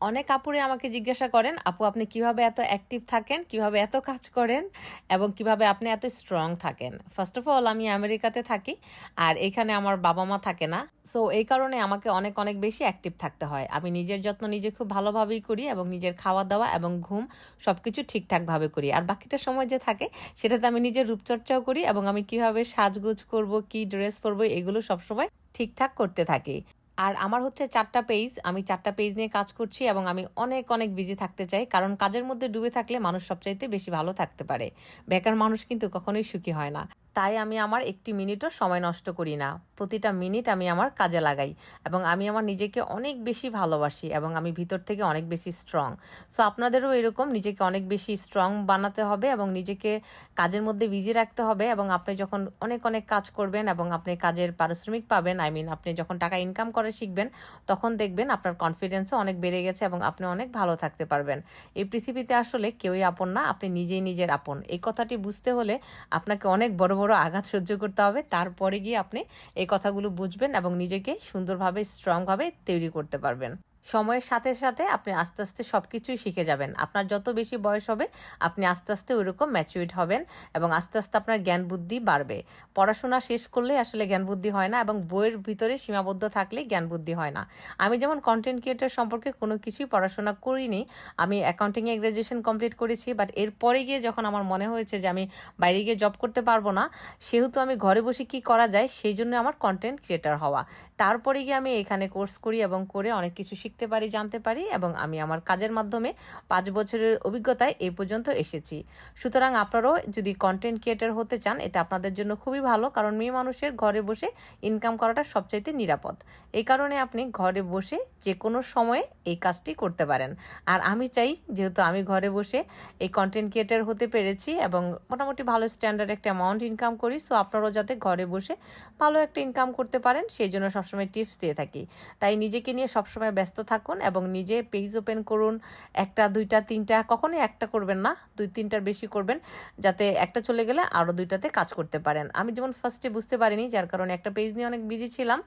অনেক আপুরে আমাকে জিজ্ঞাসা করেন, আপু, আপনি কীভাবে এত অ্যাক্টিভ থাকেন? কীভাবে এত কাজ করেন? এবং কীভাবে আপনি এত স্ট্রং থাকেন? ফার্স্ট অফ অল আমি আমেরিকাতে থাকি, আর এখানে আমার বাবা মা থাকে না। সো এই কারণে আমাকে অনেক অনেক বেশি অ্যাক্টিভ থাকতে হয়। আমি নিজের যত্ন নিজে খুব ভালোভাবেই করি এবং নিজের খাওয়া দাওয়া এবং ঘুম সব কিছু ঠিকঠাকভাবে করি। আর বাকিটা সময় যে থাকে, সেটাতে আমি নিজের রূপচর্চাও করি এবং আমি কীভাবে সাজগুজ করব, কি ড্রেস পরবো, এগুলো সবসময় ঠিকঠাক করতে থাকি। আর আমার হচ্ছে চারটা পেজ আমি চারটা পেজ নিয়ে কাজ করছি এবং আমি অনেক অনেক বিজি থাকতে চাই। কারণ কাজের মধ্যে ডুবে থাকলে মানুষ সবচাইতে বেশি ভালো থাকতে পারে। বেকার মানুষ কিন্তু কখনোই সুখী হয় না। তাই আমি আমার একটি মিনিটও সময় নষ্ট করি না। প্রতিটা মিনিট আমি আমার কাজে লাগাই এবং আমি আমার নিজেকে অনেক বেশি ভালোবাসি এবং আমি ভিতর থেকে অনেক বেশি স্ট্রং সো আপনাদেরও এরকম নিজেকে অনেক বেশি স্ট্রং বানাতে হবে এবং নিজেকে কাজের মধ্যে বিজি রাখতে হবে এবং আপনি যখন অনেক অনেক কাজ করবেন এবং আপনি কাজের পারিশ্রমিক পাবেন আই মিন আপনি যখন টাকা ইনকাম করে শিখবেন, তখন দেখবেন আপনার কনফিডেন্সও অনেক বেড়ে গেছে এবং আপনি অনেক ভালো থাকতে পারবেন। এই পৃথিবীতে আসলে কেউই আপন না, আপনি নিজেই নিজের আপন। এই কথাটি বুঝতে হলে আপনাকে অনেক বড় বড় আঘাত সহ্য করতে হবে। তারপরে গিয়ে আপনি এই কথাগুলো বুঝবেন এবং নিজেকে সুন্দরভাবে স্ট্রংভাবে তৈরি করতে পারবেন। সময়ের সাথে সাথে আপনি আস্তে আস্তে সব কিছুই শিখে যাবেন। আপনার যত বেশি বয়স হবে, আপনি আস্তে আস্তে ওইরকম ম্যাচুরিট হবেন এবং আস্তে আস্তে আপনার জ্ঞান বুদ্ধি বাড়বে। পড়াশোনা শেষ করলে আসলে জ্ঞান বুদ্ধি হয় না এবং বইয়ের ভিতরে সীমাবদ্ধ থাকলে জ্ঞান বুদ্ধি হয় না। আমি যেমন কন্টেন্ট ক্রিয়েটার সম্পর্কে কোনো কিছুই পড়াশোনা করিনি, আমি অ্যাকাউন্টিংয়ে গ্র্যাজুয়েশন কমপ্লিট করেছি বাট এরপরে গিয়ে যখন আমার মনে হয়েছে যে আমি বাইরে গিয়ে জব করতে পারব না, সেহেতু আমি ঘরে বসে কি করা যায়, সেই জন্য আমার কন্টেন্ট ক্রিয়েটার হওয়া। তারপরে গিয়ে আমি এখানে কোর্স করি এবং করে অনেক কিছু শিখতে পারি, জানতে পারি এবং আমি আমার কাজের মাধ্যমে পাঁচ বছরের অভিজ্ঞতায় এই পর্যন্ত এসেছি। সুতরাং আপনারাও যদি কন্টেন্ট ক্রিয়েটার হতে চান, এটা আপনাদের জন্য খুবই ভালো কারণ মেয়ে মানুষের ঘরে বসে ইনকাম করাটা সবচাইতে নিরাপদ। এই কারণে আপনি ঘরে বসে যে কোনো সময়ে এই কাজটি করতে পারেন। আর আমি চাই যেহেতু আমি ঘরে বসে এই কন্টেন্ট ক্রিয়েটার হতে পেরেছি এবং মোটামুটি ভালো স্ট্যান্ডার্ড একটা অ্যামাউন্ট ইনকাম করি সো আপনারাও যাতে ঘরে বসে ভালো একটা ইনকাম করতে পারেন, সেই জন্য সবসময় টিপস দিয়ে থাকি। তাই নিজেকে নিয়ে সবসময় ব্যস্ত থাকুন এবং নিজে পেজ ওপেন করুন। একটা, দুইটা, তিনটা, কখনোই একটা করবেন না, দুই, তিনটার বেশি করবেন যাতে একটা চলে গেলে আরও দুইটাতে কাজ করতে পারেন। আমি যেমন ফার্স্টে বুঝতে পারিনি, যার কারণে একটা পেজ নিয়ে অনেক বিজি ছিলাম।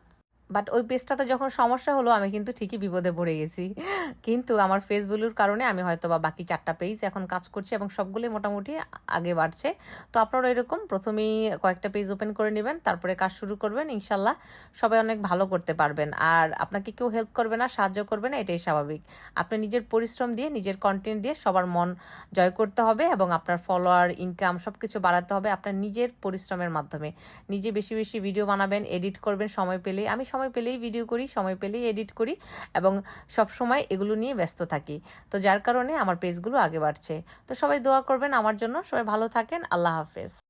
বাট ওই পেজটাতে যখন সমস্যা হলো, আমি কিন্তু ঠিকই বিপদে পড়ে গেছি। কিন্তু আমার ফেসবুকের কারণে আমি হয়তো বা বাকি চারটা পেজ এখন কাজ করছি এবং সবগুলোই মোটামুটি আগে বাড়ছে। তো আপনারা এরকম প্রথমেই কয়েকটা পেজ ওপেন করে নেবেন, তারপরে কাজ শুরু করবেন, ইনশাল্লাহ সবাই অনেক ভালো করতে পারবেন। আর আপনাকে কেউ হেল্প করবে না, সাহায্য করবে না, এটাই স্বাভাবিক। আপনি নিজের পরিশ্রম দিয়ে, নিজের কন্টেন্ট দিয়ে সবার মন জয় করতে হবে এবং আপনার ফলোয়ার ইনকাম সব কিছু বাড়াতে হবে আপনার নিজের পরিশ্রমের মাধ্যমে। নিজে বেশি বেশি ভিডিও বানাবেন এডিট করবেন, সময় পেলেই আমি সময় পেলেই ভিডিও করি, সময় পেলেই এডিট করি এবং সব সময় এগুলো নিয়ে ব্যস্ত থাকি। তো যার কারণে আমার পেজগুলো আগে বাড়ছে। তো সবাই দোয়া করবেন আমার জন্য। সবাই ভালো থাকেন। আল্লাহ হাফেজ।